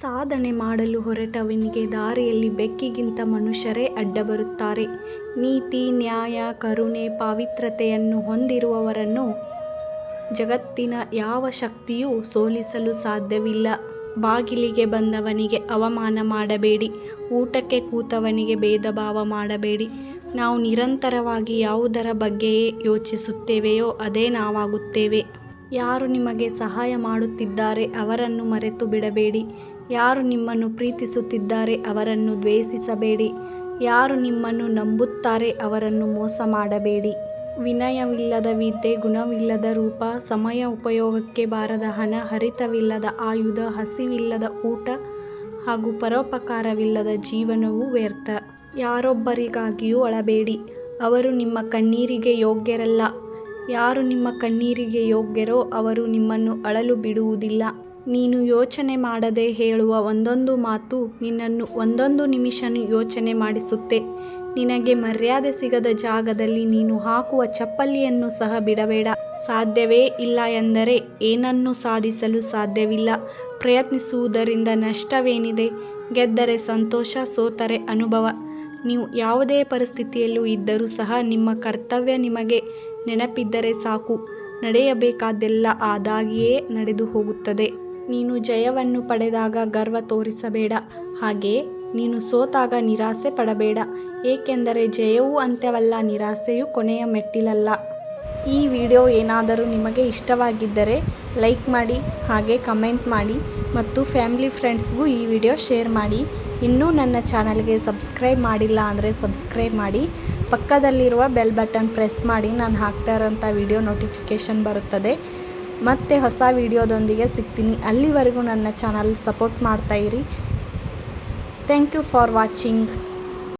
ಸಾಧನೆ ಮಾಡಲು ಹೊರಟವನಿಗೆ ದಾರಿಯಲ್ಲಿ ಬೆಕ್ಕಿಗಿಂತ ಮನುಷ್ಯರೇ ಅಡ್ಡ ಬರುತ್ತಾರೆ ನೀತಿ, ನ್ಯಾಯ, ಕರುಣೆ ಪಾವಿತ್ರತೆಯನ್ನು ಹೊಂದಿರುವವರನ್ನು ಜಗತ್ತಿನ ಯಾವ ಶಕ್ತಿಯೂ ಸೋಲಿಸಲು ಸಾಧ್ಯವಿಲ್ಲ. ಬಾಗಿಲಿಗೆ ಬಂದವನಿಗೆ ಅವಮಾನ ಮಾಡಬೇಡಿ. ಊಟಕ್ಕೆ ಕೂತವನಿಗೆ ಭೇದ ಭಾವ ಮಾಡಬೇಡಿ. ನಾವು ನಿರಂತರವಾಗಿ ಯಾವುದರ ಬಗ್ಗೆಯೇ ಯೋಚಿಸುತ್ತೇವೆಯೋ ಅದೇ ನಾವಾಗುತ್ತೇವೆ. ಯಾರು ನಿಮಗೆ ಸಹಾಯ ಮಾಡುತ್ತಿದ್ದಾರೆ ಅವರನ್ನು ಮರೆತು ಬಿಡಬೇಡಿ. ಯಾರು ನಿಮ್ಮನ್ನು ಪ್ರೀತಿಸುತ್ತಿದ್ದಾರೆ ಅವರನ್ನು ದ್ವೇಷಿಸಬೇಡಿ. ಯಾರು ನಿಮ್ಮನ್ನು ನಂಬುತ್ತಾರೆ ಅವರನ್ನು ಮೋಸ ಮಾಡಬೇಡಿ. ವಿನಯವಿಲ್ಲದ ವಿದ್ಯೆ, ಗುಣವಿಲ್ಲದ ರೂಪ, ಸಮಯ ಉಪಯೋಗಕ್ಕೆ ಬಾರದ ಹಣ, ಹರಿತವಿಲ್ಲದ ಆಯುಧ, ಹಸಿವಿಲ್ಲದ ಊಟ ಹಾಗೂ ಪರೋಪಕಾರವಿಲ್ಲದ ಜೀವನವು ವ್ಯರ್ಥ. ಯಾರೊಬ್ಬರಿಗಾಗಿಯೂ ಅಳಬೇಡಿ. ಅವರು ನಿಮ್ಮ ಕಣ್ಣೀರಿಗೆ ಯೋಗ್ಯರಲ್ಲ. ಯಾರು ನಿಮ್ಮ ಕಣ್ಣೀರಿಗೆ ಯೋಗ್ಯರೋ ಅವರು ನಿಮ್ಮನ್ನು ಅಳಲು ಬಿಡುವುದಿಲ್ಲ. ನೀನು ಯೋಚನೆ ಮಾಡದೆ ಹೇಳುವ ಒಂದೊಂದು ಮಾತು ನಿನ್ನನ್ನು ಒಂದೊಂದು ನಿಮಿಷ ಯೋಚನೆ ಮಾಡಿಸುತ್ತೆ. ನಿನಗೆ ಮರ್ಯಾದೆ ಸಿಗದ ಜಾಗದಲ್ಲಿ ನೀನು ಹಾಕುವ ಚಪ್ಪಲಿಯನ್ನು ಸಹ ಬಿಡಬೇಡ. ಸಾಧ್ಯವೇ ಇಲ್ಲ ಎಂದರೆ ಏನನ್ನು ಸಾಧಿಸಲು ಸಾಧ್ಯವಿಲ್ಲ. ಪ್ರಯತ್ನಿಸುವುದರಿಂದ ನಷ್ಟವೇನಿದೆ? ಗೆದ್ದರೆ ಸಂತೋಷ, ಸೋತರೆ ಅನುಭವ. ನೀವು ಯಾವುದೇ ಪರಿಸ್ಥಿತಿಯಲ್ಲೂ ಇದ್ದರೂ ಸಹ ನಿಮ್ಮ ಕರ್ತವ್ಯ ನಿಮಗೆ ನೆನಪಿದ್ದರೆ ಸಾಕು. ನಡೆಯಬೇಕಾದೆಲ್ಲ ಆದಾಗಿಯೇ ನಡೆದು ಹೋಗುತ್ತದೆ ನೀನು ಜಯವನ್ನು ಪಡೆದಾಗ ಗರ್ವ ತೋರಿಸಬೇಡ. ಹಾಗೆ ನೀನು ಸೋತಾಗ ನಿರಾಸೆ ಪಡಬೇಡ. ಏಕೆಂದರೆ ಜಯವೂ ಅಂತ್ಯವಲ್ಲ, ನಿರಾಸೆಯೂ ಕೊನೆಯ ಮೆಟ್ಟಿಲಲ್ಲ. ಈ ವಿಡಿಯೋ ಏನಾದರೂ ನಿಮಗೆ ಇಷ್ಟವಾಗಿದ್ದರೆ ಲೈಕ್ ಮಾಡಿ, ಹಾಗೆ ಕಮೆಂಟ್ ಮಾಡಿ ಮತ್ತು ಫ್ಯಾಮಿಲಿ ಫ್ರೆಂಡ್ಸ್ಗೂ ಈ ವಿಡಿಯೋ ಶೇರ್ ಮಾಡಿ. ಇನ್ನೂ ನನ್ನ ಚಾನಲ್ಗೆ ಸಬ್ಸ್ಕ್ರೈಬ್ ಮಾಡಿಲ್ಲ ಅಂದರೆ ಸಬ್ಸ್ಕ್ರೈಬ್ ಮಾಡಿ. ಪಕ್ಕದಲ್ಲಿರುವ ಬೆಲ್ ಬಟನ್ ಪ್ರೆಸ್ ಮಾಡಿ, ನಾನು ಹಾಕ್ತಾ ಇರೋಂಥ ವಿಡಿಯೋ ನೋಟಿಫಿಕೇಷನ್ ಬರುತ್ತದೆ. ಮತ್ತೆ ಹೊಸ ವಿಡಿಯೋದೊಂದಿಗೆ ಸಿಗ್ತೀನಿ. ಅಲ್ಲಿವರೆಗೂ ನನ್ನ ಚಾನಲ್ ಸಪೋರ್ಟ್ ಮಾಡ್ತಾಯಿರಿ ಥ್ಯಾಂಕ್ ಯು ಫಾರ್ ವಾಚಿಂಗ್